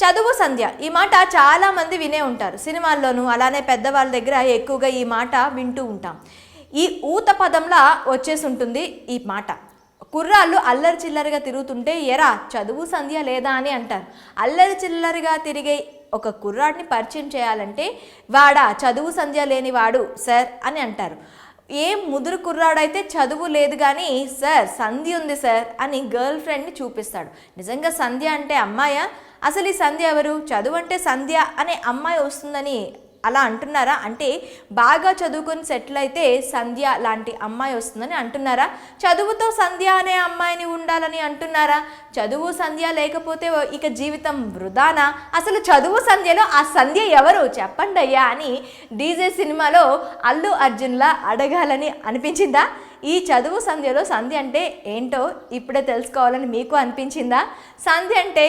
చదువు సంధ్య. ఈ మాట చాలా మంది వినే ఉంటారు. సినిమాల్లోనూ అలానే పెద్దవాళ్ళ దగ్గర ఎక్కువగా ఈ మాట వింటూ ఉంటాం. ఈ ఊత పదంలా వచ్చేసి ఉంటుంది ఈ మాట. కుర్రాళ్ళు అల్లరి చిల్లరిగా తిరుగుతుంటే ఎరా చదువు సంధ్య లేదా అని అంటారు. అల్లరి చిల్లరిగా తిరిగే ఒక కుర్రాడిని పరిచయం చేయాలంటే వాడా చదువు సంధ్య లేనివాడు సార్ అని అంటారు. ఏం ముదురు కుర్రాడైతే చదువు లేదు కానీ సార్ సంధ్య ఉంది సార్ అని గర్ల్ ఫ్రెండ్ని చూపిస్తాడు. నిజంగా సంధ్య అంటే అమ్మాయా? అసలు ఈ సంధ్య ఎవరు? చదువు అంటే సంధ్య అనే అమ్మాయి వస్తుందని అలా అంటున్నారా? అంటే బాగా చదువుకొని సెటిల్ అయితే సంధ్య లాంటి అమ్మాయి వస్తుందని అంటున్నారా? చదువుతో సంధ్య అనే అమ్మాయిని ఉండాలని అంటున్నారా? చదువు సంధ్య లేకపోతే ఇక జీవితం వృధానా? అసలు చదువు సంధ్యలో ఆ సంధ్య ఎవరు? చెప్పండి అయ్యా అని డీజే సినిమాలో అల్లు అర్జున్లా అడగాలని అనిపించిందా? ఈ చదువు సంధ్యలో సంధ్య అంటే ఏంటో ఇప్పుడే తెలుసుకోవాలని మీకు అనిపించిందా? సంధ్య అంటే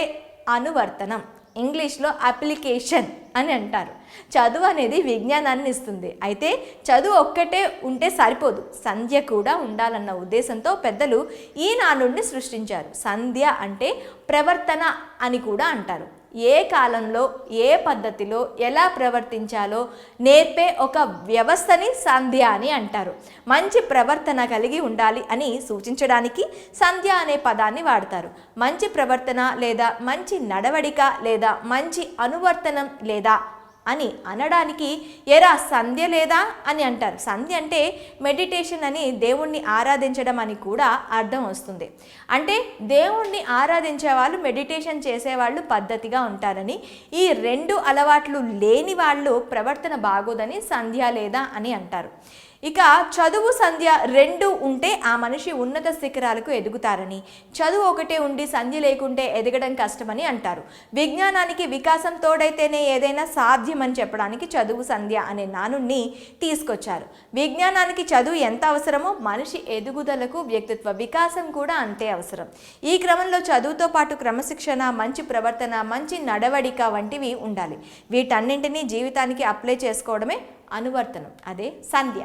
అనువర్తనం. ఇంగ్లీష్లో అప్లికేషన్ అని అంటారు. చదువు అనేది విజ్ఞానాన్ని ఇస్తుంది. అయితే చదువు ఒక్కటే ఉంటే సరిపోదు. సంధ్య కూడా ఉండాలన్న ఉద్దేశంతో పెద్దలు ఈ నానుడిని సృష్టించారు. సంధ్య అంటే ప్రవర్తన అని కూడా అంటారు. ఏ కాలంలో ఏ పద్ధతిలో ఎలా ప్రవర్తించాలో నేర్పే ఒక వ్యవస్థని సంధ్య అని అంటారు. మంచి ప్రవర్తన కలిగి ఉండాలి అని సూచించడానికి సంధ్య అనే పదాన్ని వాడతారు. మంచి ప్రవర్తన లేదా మంచి నడవడిక లేదా మంచి అనువర్తనం లేదా అని అనడానికి ఎరా సంధ్య లేదా అని అంటారు. సంధ్య అంటే మెడిటేషన్ అని దేవుణ్ణి ఆరాధించడం అని కూడా అర్థం వస్తుంది. అంటే దేవుణ్ణి ఆరాధించే వాళ్ళు మెడిటేషన్ చేసేవాళ్ళు పద్ధతిగా ఉంటారని ఈ రెండు అలవాట్లు లేని వాళ్ళు ప్రవర్తన బాగోదని సంధ్య లేదా అని అంటారు. ఇక చదువు సంధ్య రెండు ఉంటే ఆ మనిషి ఉన్నత శిఖరాలకు ఎదుగుతారని చదువు ఒకటే ఉండి సంధ్య లేకుంటే ఎదగడం కష్టమని అంటారు. విజ్ఞానానికి వికాసం తోడైతేనే ఏదైనా సాధ్యమని చెప్పడానికి చదువు సంధ్య అనే నానుణ్ణి తీసుకొచ్చారు. విజ్ఞానానికి చదువు ఎంత అవసరమో మనిషి ఎదుగుదలకు వ్యక్తిత్వ వికాసం కూడా అంతే అవసరం. ఈ క్రమంలో చదువుతో పాటు క్రమశిక్షణ మంచి ప్రవర్తన మంచి నడవడిక వంటివి ఉండాలి. వీటన్నింటినీ జీవితానికి అప్లై చేసుకోవడమే అనువర్తనం. అదే సంధ్య.